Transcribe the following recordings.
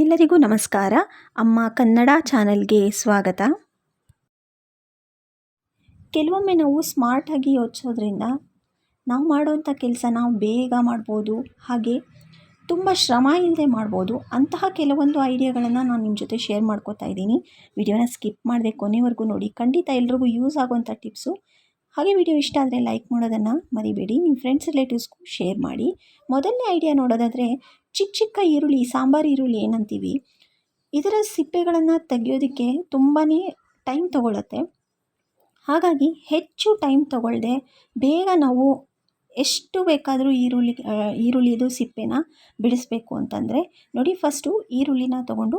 ಎಲ್ಲರಿಗೂ ನಮಸ್ಕಾರ. ಅಮ್ಮ ಕನ್ನಡ ಚಾನೆಲ್ಗೆ ಸ್ವಾಗತ. ಕೆಲವೊಮ್ಮೆ ನಾವು ಸ್ಮಾರ್ಟಾಗಿ ಯೋಚಿಸೋದ್ರಿಂದ ನಾವು ಮಾಡುವಂಥ ಕೆಲಸ ನಾವು ಬೇಗ ಮಾಡ್ಬೋದು, ಹಾಗೆ ತುಂಬ ಶ್ರಮ ಇಲ್ಲದೆ ಮಾಡ್ಬೋದು. ಅಂತಹ ಕೆಲವೊಂದು ಐಡಿಯಾಗಳನ್ನು ನಾನು ನಿಮ್ಮ ಜೊತೆ ಶೇರ್ ಮಾಡ್ಕೋತಾ ಇದ್ದೀನಿ. ವಿಡಿಯೋನ ಸ್ಕಿಪ್ ಮಾಡದೆ ಕೊನೆವರೆಗೂ ನೋಡಿ. ಖಂಡಿತ ಎಲ್ರಿಗೂ ಯೂಸ್ ಆಗುವಂಥ ಟಿಪ್ಸು. ಹಾಗೆ ವಿಡಿಯೋ ಇಷ್ಟ ಆದರೆ ಲೈಕ್ ಮಾಡೋದನ್ನು ಮರಿಬೇಡಿ. ನಿಮ್ಮ ಫ್ರೆಂಡ್ಸ್, ರಿಲೇಟಿವ್ಸ್ಗೂ ಶೇರ್ ಮಾಡಿ. ಮೊದಲನೇ ಐಡಿಯಾ ನೋಡೋದಾದರೆ ಚಿಕ್ಕ ಚಿಕ್ಕ ಈರುಳ್ಳಿ, ಸಾಂಬಾರು ಈರುಳ್ಳಿ ಏನಂತೀವಿ, ಇದರ ಸಿಪ್ಪೆಗಳನ್ನು ತೆಗೆಯೋದಕ್ಕೆ ತುಂಬಾ ಟೈಮ್ ತಗೊಳ್ಳುತ್ತೆ ಹಾಗಾಗಿ ಹೆಚ್ಚು ಟೈಮ್ ತೊಗೊಳ್ಳದೆ ಬೇಗ ನಾವು ಎಷ್ಟು ಬೇಕಾದರೂ ಈರುಳ್ಳಿ ಈರುಳ್ಳಿದು ಸಿಪ್ಪೆನ ಬಿಡಿಸ್ಬೇಕು ಅಂತಂದರೆ, ನೋಡಿ ಫಸ್ಟು ಈರುಳ್ಳಿನ ತೊಗೊಂಡು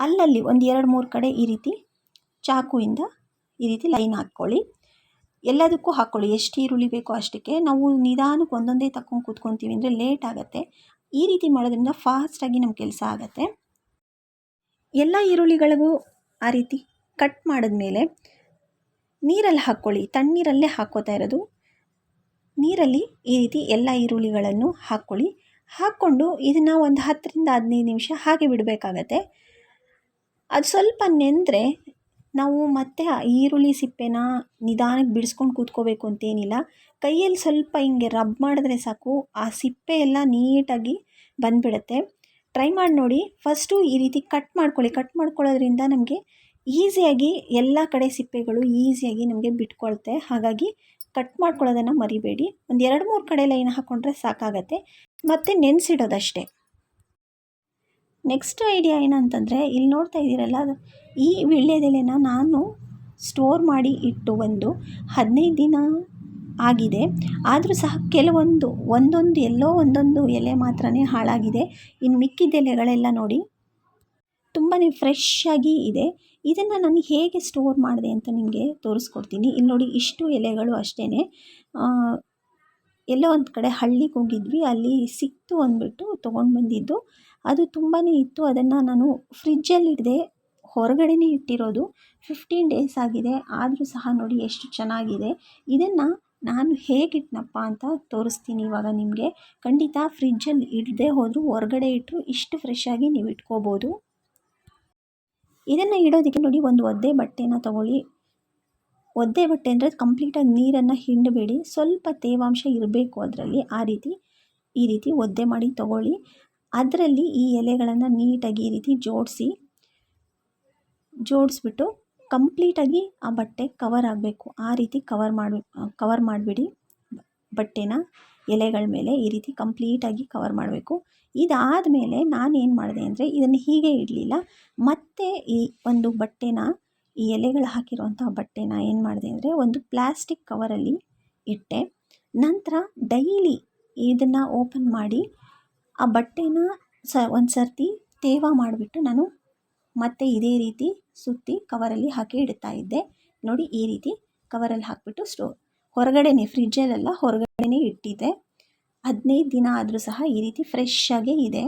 ಅಲ್ಲಲ್ಲಿ ಒಂದು ಎರಡು ಮೂರು ಕಡೆ ಈ ರೀತಿ ಚಾಕುವಿಂದ ಈ ರೀತಿ ಲೈನ್ ಹಾಕ್ಕೊಳ್ಳಿ ಎಲ್ಲದಕ್ಕೂ ಹಾಕ್ಕೊಳ್ಳಿ ಎಷ್ಟು ಈರುಳ್ಳಿ ಬೇಕೋ ಅಷ್ಟಕ್ಕೆ. ನಾವು ನಿಧಾನಕ್ಕೆ ಒಂದೊಂದೇ ತಕ್ಕೊಂಡು ಕೂತ್ಕೊತೀವಿ ಅಂದರೆ ಲೇಟ್ ಆಗುತ್ತೆ. ಈ ರೀತಿ ಮಾಡೋದ್ರಿಂದ ಫಾಸ್ಟಾಗಿ ನಮ್ಮ ಕೆಲಸ ಆಗುತ್ತೆ. ಎಲ್ಲ ಈರುಳ್ಳಿಗಳಿಗೂ ಆ ರೀತಿ ಕಟ್ ಮಾಡಿದ್ಮೇಲೆ ನೀರಲ್ಲಿ ಹಾಕ್ಕೊಳ್ಳಿ. ತಣ್ಣೀರಲ್ಲೇ ಹಾಕ್ಕೋತಾ ಇರೋದು. ನೀರಲ್ಲಿ ಈ ರೀತಿ ಎಲ್ಲ ಈರುಳ್ಳಿಗಳನ್ನು ಹಾಕ್ಕೊಳ್ಳಿ. ಹಾಕ್ಕೊಂಡು ಇದನ್ನು ಒಂದು ಹತ್ತರಿಂದ ಹದಿನೈದು ನಿಮಿಷ ಹಾಗೆ ಬಿಡಬೇಕಾಗತ್ತೆ. ಅದು ಸ್ವಲ್ಪ ನೆಂದರೆ ನಾವು ಮತ್ತೆ ಆ ಈರುಳ್ಳಿ ಸಿಪ್ಪೆನ ನಿಧಾನಕ್ಕೆ ಬಿಡಿಸ್ಕೊಂಡು ಕೂತ್ಕೋಬೇಕು ಅಂತೇನಿಲ್ಲ. ಕೈಯಲ್ಲಿ ಸ್ವಲ್ಪ ಹಿಂಗೆ ರಬ್ ಮಾಡಿದ್ರೆ ಸಾಕು, ಆ ಸಿಪ್ಪೆ ಎಲ್ಲ ನೀಟಾಗಿ ಬಂದ್ಬಿಡುತ್ತೆ. ಟ್ರೈ ಮಾಡಿ ನೋಡಿ. ಫಸ್ಟು ಈ ರೀತಿ ಕಟ್ ಮಾಡ್ಕೊಳ್ಳಿ. ಕಟ್ ಮಾಡ್ಕೊಳ್ಳೋದ್ರಿಂದ ನಮಗೆ ಈಸಿಯಾಗಿ ಎಲ್ಲ ಕಡೆ ಸಿಪ್ಪೆಗಳು ಈಸಿಯಾಗಿ ನಮಗೆ ಬಿಟ್ಕೊಳ್ತೆ ಹಾಗಾಗಿ ಕಟ್ ಮಾಡ್ಕೊಳ್ಳೋದನ್ನು ಮರಿಬೇಡಿ. ಒಂದು ಎರಡು ಮೂರು ಕಡೆ ಲೈನ್ ಹಾಕ್ಕೊಂಡ್ರೆ ಸಾಕಾಗತ್ತೆ. ಮತ್ತು ನೆನೆಸಿಡೋದಷ್ಟೇ. ನೆಕ್ಸ್ಟ್ ಐಡಿಯಾ ಏನಂತಂದರೆ, ಇಲ್ಲಿ ನೋಡ್ತಾ ಇದ್ದೀರಲ್ಲ ಈ ವೀಳ್ಯದೆಲೆನ ನಾನು ಸ್ಟೋರ್ ಮಾಡಿ ಇಟ್ಟು ಒಂದು ಹದಿನೈದು ದಿನ ಆಗಿದೆ. ಆದರೂ ಸಹ ಕೆಲವೊಂದು, ಒಂದೊಂದು, ಎಲ್ಲೋ ಒಂದೊಂದು ಎಲೆ ಮಾತ್ರ ಹಾಳಾಗಿದೆ. ಇನ್ನು ಮಿಕ್ಕಿದ ಎಲೆಗಳೆಲ್ಲ ನೋಡಿ ತುಂಬಾ ಫ್ರೆಶ್ ಆಗಿ ಇದೆ. ಇದನ್ನು ನಾನು ಹೇಗೆ ಸ್ಟೋರ್ ಮಾಡಿದೆ ಅಂತ ನಿಮಗೆ ತೋರಿಸ್ಕೊಡ್ತೀನಿ. ಇಲ್ಲಿ ನೋಡಿ, ಇಷ್ಟು ಎಲೆಗಳು ಅಷ್ಟೇ ಎಲ್ಲೋ ಒಂದು ಕಡೆ ಹಳ್ಳಿಗೆ ಹೋಗಿದ್ವಿ. ಅಲ್ಲಿ ಸಿಕ್ತು ಅಂದ್ಬಿಟ್ಟು ತೊಗೊಂಡು ಬಂದಿದ್ದು. ಅದು ತುಂಬಾ ಇತ್ತು. ಅದನ್ನು ನಾನು ಫ್ರಿಜ್ಜಲ್ಲಿ ಇಡದೆ ಹೊರಗಡೆನೇ ಇಟ್ಟಿರೋದು. ಫಿಫ್ಟೀನ್ ಡೇಸ್ ಆಗಿದೆ. ಆದರೂ ಸಹ ನೋಡಿ ಎಷ್ಟು ಚೆನ್ನಾಗಿದೆ. ಇದನ್ನು ನಾನು ಹೇಗಿಟ್ನಪ್ಪ ಅಂತ ತೋರಿಸ್ತೀನಿ ಇವಾಗ ನಿಮಗೆ. ಖಂಡಿತ ಫ್ರಿಜ್ಜಲ್ಲಿ ಇಡದೆ ಹೋದರೂ, ಹೊರಗಡೆ ಇಟ್ಟರು ಇಷ್ಟು ಫ್ರೆಶ್ಶಾಗಿ ನೀವು ಇಟ್ಕೋಬೋದು. ಇದನ್ನು ಇಡೋದಕ್ಕೆ ನೋಡಿ ಒಂದು ಒದ್ದೆ ಬಟ್ಟೆನ ತೊಗೊಳ್ಳಿ. ಒದ್ದೆ ಬಟ್ಟೆ ಅಂದರೆ ಕಂಪ್ಲೀಟಾಗಿ ನೀರನ್ನು ಹಿಂಡಬೇಡಿ. ಸ್ವಲ್ಪ ತೇವಾಂಶ ಇರಬೇಕು ಅದರಲ್ಲಿ. ಆ ರೀತಿ, ಈ ರೀತಿ ಒದ್ದೆ ಮಾಡಿ ತೊಗೊಳ್ಳಿ. ಅದರಲ್ಲಿ ಈ ಎಲೆಗಳನ್ನು ನೀಟಾಗಿ ಈ ರೀತಿ ಜೋಡಿಸಿ, ಜೋಡಿಸ್ಬಿಟ್ಟು ಕಂಪ್ಲೀಟಾಗಿ ಆ ಬಟ್ಟೆ ಕವರ್ ಆಗಬೇಕು. ಆ ರೀತಿ ಕವರ್ ಮಾಡಿ, ಕವರ್ ಮಾಡಿಬಿಡಿ. ಬಟ್ಟೆನ ಎಲೆಗಳ ಮೇಲೆ ಈ ರೀತಿ ಕಂಪ್ಲೀಟಾಗಿ ಕವರ್ ಮಾಡಬೇಕು. ಇದಾದ ಮೇಲೆ ನಾನೇನು ಮಾಡಿದೆ ಅಂದರೆ ಇದನ್ನು ಹೀಗೆ ಇಡಲಿಲ್ಲ. ಮತ್ತೆ ಈ ಒಂದು ಬಟ್ಟೆನ, ಈ ಎಲೆಗಳು ಹಾಕಿರುವಂಥ ಬಟ್ಟೆನ ಏನು ಮಾಡಿದೆ ಅಂದರೆ ಒಂದು ಪ್ಲಾಸ್ಟಿಕ್ ಕವರಲ್ಲಿ ಇಟ್ಟೆ. ನಂತರ ಡೈಲಿ ಇದನ್ನು ಓಪನ್ ಮಾಡಿ ಆ ಬಟ್ಟೆನ ಸ, ಒಂದು ಸರ್ತಿ ತೇವ ಮಾಡಿಬಿಟ್ಟು ನಾನು ಮತ್ತೆ ಇದೇ ರೀತಿ ಸುತ್ತಿ ಕವರಲ್ಲಿ ಹಾಕಿ ಇಡ್ತಾ ಇದ್ದೆ. ನೋಡಿ ಈ ರೀತಿ ಕವರಲ್ಲಿ ಹಾಕಿಬಿಟ್ಟು ಸ್ಟೋರ್ ಹೊರಗಡೆನೇ ಫ್ರಿಜ್ಜಲ್ಲೆಲ್ಲ ಹೊರಗಡೆನೇ ಇಟ್ಟಿದ್ದೆ. ಹದಿನೈದು ದಿನ ಆದರೂ ಸಹ ಈ ರೀತಿ ಫ್ರೆಶ್ಶಾಗೇ ಇದೆ.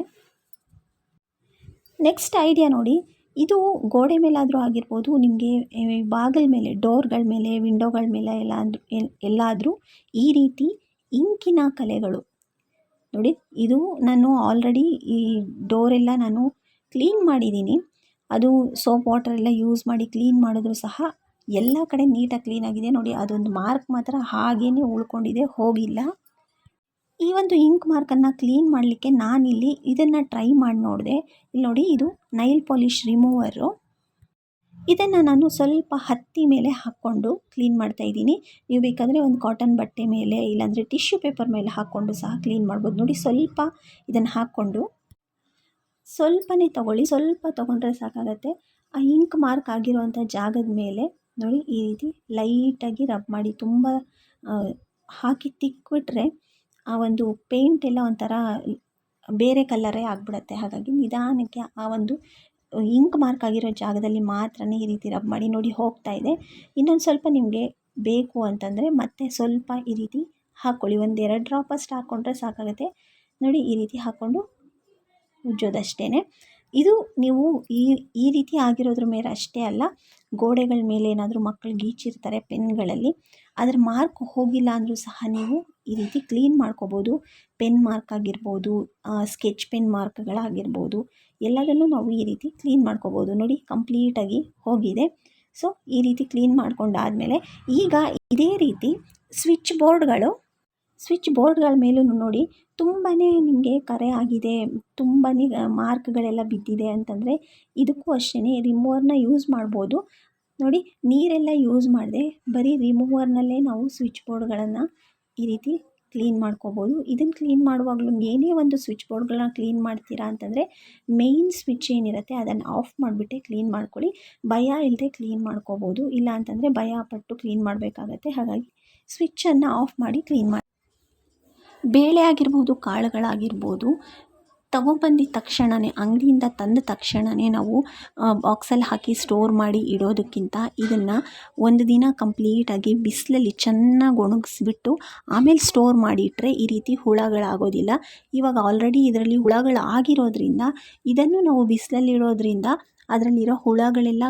ನೆಕ್ಸ್ಟ್ ಐಡಿಯಾ ನೋಡಿ, ಇದು ಗೋಡೆ ಮೇಲಾದರೂ ಆಗಿರ್ಬೋದು, ನಿಮಗೆ ಬಾಗಿಲ ಮೇಲೆ, ಡೋರ್ಗಳ ಮೇಲೆ ವಿಂಡೋಗಳ ಮೇಲೆ ಎಲ್ಲಾದರೂ ಎಲ್ಲಾದರೂ ಈ ರೀತಿ ಇಂಕಿನ ಕಲೆಗಳು ನೋಡಿ, ಇದು ನಾನು ಆಲ್ರೆಡಿ ಈ ಡೋರೆಲ್ಲ ನಾನು ಕ್ಲೀನ್ ಮಾಡಿದ್ದೀನಿ. ಅದು ಸೋಪ್ ವಾಟರ್ ಎಲ್ಲ ಯೂಸ್ ಮಾಡಿ ಕ್ಲೀನ್ ಮಾಡಿದ್ರು ಸಹ ಎಲ್ಲ ಕಡೆ ನೀಟಾಗಿ ಕ್ಲೀನಾಗಿದೆ ನೋಡಿ, ಅದೊಂದು ಮಾರ್ಕ್ ಮಾತ್ರ ಹಾಗೇ ಉಳ್ಕೊಂಡಿದೆ, ಹೋಗಿಲ್ಲ. ಈ ಒಂದು ಇಂಕ್ ಮಾರ್ಕನ್ನು ಕ್ಲೀನ್ ಮಾಡಲಿಕ್ಕೆ ನಾನಿಲ್ಲಿ ಇದನ್ನು ಟ್ರೈ ಮಾಡಿ ನೋಡಿದೆ. ಇಲ್ಲಿ ನೋಡಿ, ಇದು ನೈಲ್ ಪಾಲಿಷ್ ರಿಮೂವರು ಇದನ್ನು ನಾನು ಸ್ವಲ್ಪ ಹತ್ತಿ ಮೇಲೆ ಹಾಕ್ಕೊಂಡು ಕ್ಲೀನ್ ಮಾಡ್ತಾ ಇದ್ದೀನಿ. ನೀವು ಬೇಕಾದರೆ ಒಂದು ಕಾಟನ್ ಬಟ್ಟೆ ಮೇಲೆ ಇಲ್ಲಾಂದರೆ ಟಿಶ್ಯೂ ಪೇಪರ್ ಮೇಲೆ ಹಾಕ್ಕೊಂಡು ಸಹ ಕ್ಲೀನ್ ಮಾಡ್ಬೋದು. ನೋಡಿ ಸ್ವಲ್ಪ ಇದನ್ನು ಹಾಕ್ಕೊಂಡು ಸ್ವಲ್ಪನೇ ತೊಗೊಳ್ಳಿ. ಸ್ವಲ್ಪ ತೊಗೊಂಡ್ರೆ ಸಾಕಾಗತ್ತೆ. ಆ ಇಂಕ್ ಮಾರ್ಕ್ ಆಗಿರುವಂಥ ಜಾಗದ ಮೇಲೆ ನೋಡಿ ಈ ರೀತಿ ಲೈಟಾಗಿ ರಬ್ ಮಾಡಿ ತುಂಬ ಹಾಕಿ ತಿಕ್ಬಿಟ್ರೆ ಆ ಒಂದು ಪೇಂಟ್ ಎಲ್ಲ ಒಂಥರ ಬೇರೆ ಕಲ್ಲರೇ ಆಗಿಬಿಡತ್ತೆ. ಹಾಗಾಗಿ ನಿಧಾನಕ್ಕೆ ಆ ಒಂದು ಇಂಕ್ ಮಾರ್ಕ್ ಆಗಿರೋ ಜಾಗದಲ್ಲಿ ಮಾತ್ರ ಈ ರೀತಿ ರಬ್ ಮಾಡಿ ನೋಡಿ ಹೋಗ್ತಾ ಇದೆ. ಇನ್ನೊಂದು ಸ್ವಲ್ಪ ನಿಮಗೆ ಬೇಕು ಅಂತಂದರೆ ಮತ್ತೆ ಸ್ವಲ್ಪ ಈ ರೀತಿ ಹಾಕ್ಕೊಳ್ಳಿ ಒಂದು ಎರಡು ಡ್ರಾಪ್ ಅಷ್ಟು ಹಾಕ್ಕೊಂಡ್ರೆ ಸಾಕಾಗುತ್ತೆ. ನೋಡಿ ಈ ರೀತಿ ಹಾಕ್ಕೊಂಡು ಉಜ್ಜೋದಷ್ಟೇ ಇದು ನೀವು ಈ ಈ ರೀತಿ ಆಗಿರೋದ್ರ ಮೇಲೆ ಅಷ್ಟೇ ಅಲ್ಲ. ಗೋಡೆಗಳ ಮೇಲೆ ಏನಾದರೂ ಮಕ್ಕಳು ಗೀಚಿರ್ತಾರೆ ಪೆನ್ಗಳಲ್ಲಿ, ಅದರ ಮಾರ್ಕ್ ಹೋಗಿಲ್ಲ ಅಂದರೂ ಸಹ ನೀವು ಈ ರೀತಿ ಕ್ಲೀನ್ ಮಾಡ್ಕೋಬೋದು. ಪೆನ್ ಮಾರ್ಕ್ ಆಗಿರ್ಬೋದು ಸ್ಕೆಚ್ ಪೆನ್ ಮಾರ್ಕ್ಗಳಾಗಿರ್ಬೋದು, ಎಲ್ಲದನ್ನು ನಾವು ಈ ರೀತಿ ಕ್ಲೀನ್ ಮಾಡ್ಕೋಬೋದು. ನೋಡಿ, ಕಂಪ್ಲೀಟಾಗಿ ಹೋಗಿದೆ. ಸೊ, ಈ ರೀತಿ ಕ್ಲೀನ್ ಮಾಡ್ಕೊಂಡಾದಮೇಲೆ ಈಗ ಇದೇ ರೀತಿ ಸ್ವಿಚ್ ಬೋರ್ಡ್ಗಳು ಸ್ವಿಚ್ ಬೋರ್ಡ್ಗಳ ಮೇಲೂ ನೋಡಿ ತುಂಬಾ ನಿಮಗೆ ಕರೆ ಆಗಿದೆ ತುಂಬಾ ಮಾರ್ಕ್ಗಳೆಲ್ಲ ಬಿದ್ದಿದೆ ಅಂತಂದರೆ ಇದಕ್ಕೂ ಅಷ್ಟೇ ರಿಮೂವರ್ನ ಯೂಸ್ ಮಾಡ್ಬೋದು. ನೋಡಿ ನೀರೆಲ್ಲ ಯೂಸ್ ಮಾಡದೆ ಬರೀ ರಿಮೂವರ್ನಲ್ಲೇ ನಾವು ಸ್ವಿಚ್ ಬೋರ್ಡ್ಗಳನ್ನು ಈ ರೀತಿ ಕ್ಲೀನ್ ಮಾಡ್ಕೋಬೋದು. ಇದನ್ನು ಕ್ಲೀನ್ ಮಾಡುವಾಗಲೂ ಏನೇ ಒಂದು ಸ್ವಿಚ್ ಬೋರ್ಡ್ಗಳನ್ನ ಕ್ಲೀನ್ ಮಾಡ್ತೀರಾ ಅಂತಂದರೆ ಮೇಯ್ನ್ ಸ್ವಿಚ್ ಏನಿರುತ್ತೆ ಅದನ್ನು ಆಫ್ ಮಾಡಿಬಿಟ್ಟೆ ಕ್ಲೀನ್ ಮಾಡ್ಕೊಳ್ಳಿ. ಭಯ ಇಲ್ಲದೆ ಕ್ಲೀನ್ ಮಾಡ್ಕೋಬೋದು. ಇಲ್ಲ ಅಂತಂದರೆ ಭಯ ಪಟ್ಟು ಕ್ಲೀನ್ ಮಾಡಬೇಕಾಗತ್ತೆ. ಹಾಗಾಗಿ ಸ್ವಿಚ್ಚನ್ನು ಆಫ್ ಮಾಡಿ ಕ್ಲೀನ್ ಮಾಡಿ. ಬೇಳೆ ಆಗಿರ್ಬೋದು, ಕಾಳುಗಳಾಗಿರ್ಬೋದು ತಗೊಬಂದಿದ ತಕ್ಷಣವೇ ಅಂಗಡಿಯಿಂದ ತಂದ ತಕ್ಷಣವೇ ನಾವು ಬಾಕ್ಸಲ್ಲಿ ಹಾಕಿ ಸ್ಟೋರ್ ಮಾಡಿ ಇಡೋದಕ್ಕಿಂತ ಇದನ್ನು ಒಂದು ದಿನ ಕಂಪ್ಲೀಟಾಗಿ ಬಿಸಿಲಲ್ಲಿ ಚೆನ್ನಾಗಿ ಒಣಗಿಸ್ಬಿಟ್ಟು ಆಮೇಲೆ ಸ್ಟೋರ್ ಮಾಡಿ ಇಟ್ಟರೆ ಈ ರೀತಿ ಹುಳಗಳಾಗೋದಿಲ್ಲ. ಇವಾಗ ಆಲ್ರೆಡಿ ಇದರಲ್ಲಿ ಹುಳಗಳು ಆಗಿರೋದ್ರಿಂದ ಇದನ್ನು ನಾವು ಬಿಸಿಲಲ್ಲಿ ಇಡೋದ್ರಿಂದ, ಅದರಲ್ಲಿರೋ ಹುಳಗಳೆಲ್ಲ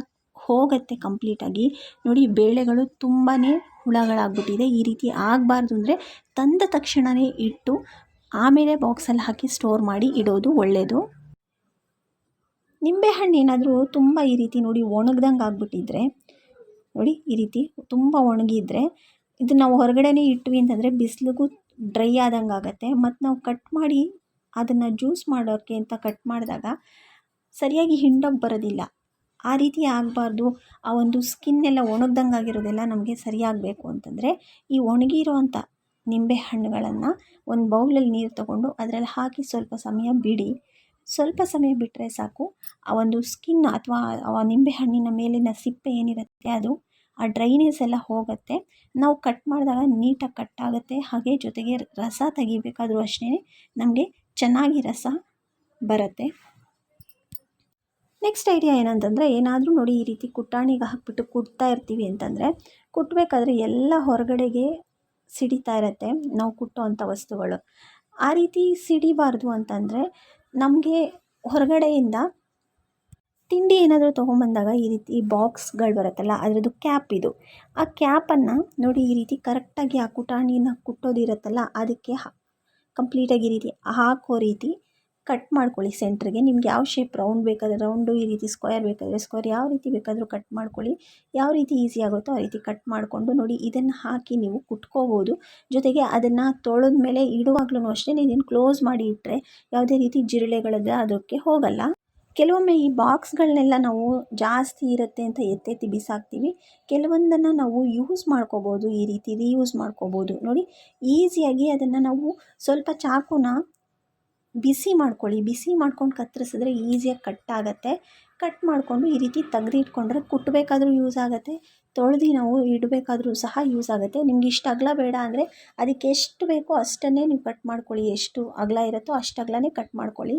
ಹೋಗುತ್ತೆ ಕಂಪ್ಲೀಟಾಗಿ. ನೋಡಿ, ಬೇಳೆಗಳು ತುಂಬಾ ಹುಳಗಳಾಗ್ಬಿಟ್ಟಿದೆ. ಈ ರೀತಿ ಆಗಬಾರ್ದು ಅಂದರೆ ತಂದ ತಕ್ಷಣವೇ ಇಟ್ಟು ಆಮೇಲೆ ಬಾಕ್ಸಲ್ಲಿ ಹಾಕಿ ಸ್ಟೋರ್ ಮಾಡಿ ಇಡೋದು ಒಳ್ಳೆಯದು ನಿಂಬೆಹಣ್ಣು ಏನಾದರೂ ತುಂಬ ಈ ರೀತಿ ನೋಡಿ ಒಣಗ್ದಂಗೆ ಆಗಿಬಿಟ್ಟಿದ್ರೆ, ನೋಡಿ ಈ ರೀತಿ ತುಂಬ ಒಣಗಿದ್ರೆ ಇದನ್ನು ನಾವು ಹೊರಗಡೆನೇ ಇಟ್ವಿ ಅಂತಂದರೆ ಬಿಸಿಲಿಗೂ ಡ್ರೈ ಆದಂಗೆ ಆಗುತ್ತೆ. ಮತ್ತು ನಾವು ಕಟ್ ಮಾಡಿ ಅದನ್ನು ಜ್ಯೂಸ್ ಮಾಡೋಕ್ಕೆ ಅಂತ ಕಟ್ ಮಾಡಿದಾಗ ಸರಿಯಾಗಿ ಹಿಂಡೋಗಿ ಬರೋದಿಲ್ಲ. ಆ ರೀತಿ ಆಗಬಾರ್ದು. ಆ ಒಂದು ಸ್ಕಿನ್ ಎಲ್ಲ ಒಣಗ್ದಂಗೆ ಆಗಿರೋದೆಲ್ಲ ನಮಗೆ ಸರಿಯಾಗಬೇಕು ಅಂತಂದರೆ ಈ ಒಣಗಿರೋ ಅಂಥ ನಿಂಬೆ ಹಣ್ಣುಗಳನ್ನು ಒಂದು ಬೌಲಲ್ಲಿ ನೀರು ತಗೊಂಡು ಅದರಲ್ಲಿ ಹಾಕಿ ಸ್ವಲ್ಪ ಸಮಯ ಬಿಡಿ. ಸ್ವಲ್ಪ ಸಮಯ ಬಿಟ್ಟರೆ ಸಾಕು. ಆ ಒಂದು ಸ್ಕಿನ್ ಅಥವಾ ಆ ನಿಂಬೆ ಹಣ್ಣಿನ ಮೇಲಿನ ಸಿಪ್ಪೆ ಏನಿರುತ್ತೆ ಅದು, ಆ ಡ್ರೈನೆಸ್ ಎಲ್ಲ ಹೋಗುತ್ತೆ. ನಾವು ಕಟ್ ಮಾಡಿದಾಗ ನೀಟಾಗಿ ಕಟ್ ಆಗುತ್ತೆ. ಹಾಗೆ ಜೊತೆಗೆ ರಸ ತೆಗಿಬೇಕಾದ್ರೂ ಅಷ್ಟೇ ನಮಗೆ ಚೆನ್ನಾಗಿ ರಸ ಬರುತ್ತೆ. ನೆಕ್ಸ್ಟ್ ಐಡಿಯಾ ಏನಂತಂದರೆ, ಏನಾದರೂ ನೋಡಿ ಈ ರೀತಿ ಕುಟಾಣಿಗೆ ಹಾಕಿಬಿಟ್ಟು ಕುಟ್ತಾ ಇರ್ತೀವಿ ಅಂತಂದರೆ ಕುಟ್ಟಬೇಕಾದ್ರೆ ಎಲ್ಲ ಹೊರಗಡೆಗೆ ಸಿಡಿತಾ ಇರುತ್ತೆ, ನಾವು ಕುಟ್ಟೋ ವಸ್ತುಗಳು. ಆ ರೀತಿ ಸಿಡಿಬಾರ್ದು ಅಂತಂದರೆ, ನಮಗೆ ಹೊರಗಡೆಯಿಂದ ತಿಂಡಿ ಏನಾದರೂ ತೊಗೊಂಬಂದಾಗ ಈ ರೀತಿ ಬಾಕ್ಸ್ಗಳು ಬರುತ್ತಲ್ಲ, ಅದರದ್ದು ಕ್ಯಾಪ್ ಇದು. ಆ ಕ್ಯಾಪನ್ನು ನೋಡಿ ಈ ರೀತಿ ಕರೆಕ್ಟಾಗಿ ಆ ಕುಟಾಣಿನ ಕುಟ್ಟೋದಿರುತ್ತಲ್ಲ, ಅದಕ್ಕೆ ಕಂಪ್ಲೀಟಾಗಿ ಈ ರೀತಿ ಹಾಕೋ ರೀತಿ ಕಟ್ ಮಾಡ್ಕೊಳ್ಳಿ ಸೆಂಟ್ರಿಗೆ. ನಿಮ್ಗೆ ಯಾವ ಶೇಪ್ ರೌಂಡ್ ಬೇಕಾದರೆ ರೌಂಡು ಈ ರೀತಿ ಸ್ಕ್ವೇರ್ ಬೇಕಾದರೆ ಸ್ಕ್ವೇರ್ ಯಾವ ರೀತಿ ಬೇಕಾದರೂ ಕಟ್ ಮಾಡ್ಕೊಳ್ಳಿ. ಯಾವ ರೀತಿ ಈಸಿ ಆಗುತ್ತೋ ಆ ರೀತಿ ಕಟ್ ಮಾಡಿಕೊಂಡು ನೋಡಿ, ಇದನ್ನು ಹಾಕಿ ನೀವು ಕುಟ್ಕೋಬೋದು. ಜೊತೆಗೆ ಅದನ್ನು ತೊಳೆದ ಮೇಲೆ ಇಡುವಾಗ್ಲೂ ಅಷ್ಟೇ ಇದನ್ನು ಕ್ಲೋಸ್ ಮಾಡಿ ಇಟ್ಟರೆ ಯಾವುದೇ ರೀತಿ ಜಿರಳೆಗಳಿದ್ರೆ ಅದಕ್ಕೆ ಹೋಗಲ್ಲ. ಕೆಲವೊಮ್ಮೆ ಈ ಬಾಕ್ಸ್ಗಳನ್ನೆಲ್ಲ ನಾವು ಜಾಸ್ತಿ ಇರುತ್ತೆ ಅಂತ ಎತ್ತೆತ್ತಿ ಬಿಸಾಕ್ತೀವಿ. ಕೆಲವೊಂದನ್ನು ನಾವು ಯೂಸ್ ಮಾಡ್ಕೋಬೋದು, ಈ ರೀತಿ ರೀಯೂಸ್ ಮಾಡ್ಕೋಬೋದು. ನೋಡಿ ಈಸಿಯಾಗಿ ಅದನ್ನು ನಾವು ಸ್ವಲ್ಪ ಚಾಕುನ ಬಿಸಿ ಮಾಡ್ಕೊಳ್ಳಿ. ಬಿಸಿ ಮಾಡ್ಕೊಂಡು ಕತ್ತರಿಸಿದ್ರೆ ಈಸಿಯಾಗಿ ಕಟ್ ಆಗುತ್ತೆ. ಕಟ್ ಮಾಡಿಕೊಂಡು ಈ ರೀತಿ ತೆಗ್ದಿಟ್ಕೊಂಡ್ರೆ ಕುಟ್ಟಬೇಕಾದ್ರೂ ಯೂಸ್ ಆಗುತ್ತೆ. ತೊಳೆದು ನಾವು ಇಡಬೇಕಾದ್ರೂ ಸಹ ಯೂಸ್ ಆಗುತ್ತೆ. ನಿಮ್ಗೆ ಇಷ್ಟು ಅಗಲ ಬೇಡ ಅಂದರೆ ಅದಕ್ಕೆ ಎಷ್ಟು ಬೇಕೋ ಅಷ್ಟನ್ನೇ ನೀವು ಕಟ್ ಮಾಡ್ಕೊಳ್ಳಿ. ಎಷ್ಟು ಅಗಲ ಇರುತ್ತೋ ಅಷ್ಟು ಅಗಲನೇ ಕಟ್ ಮಾಡ್ಕೊಳ್ಳಿ.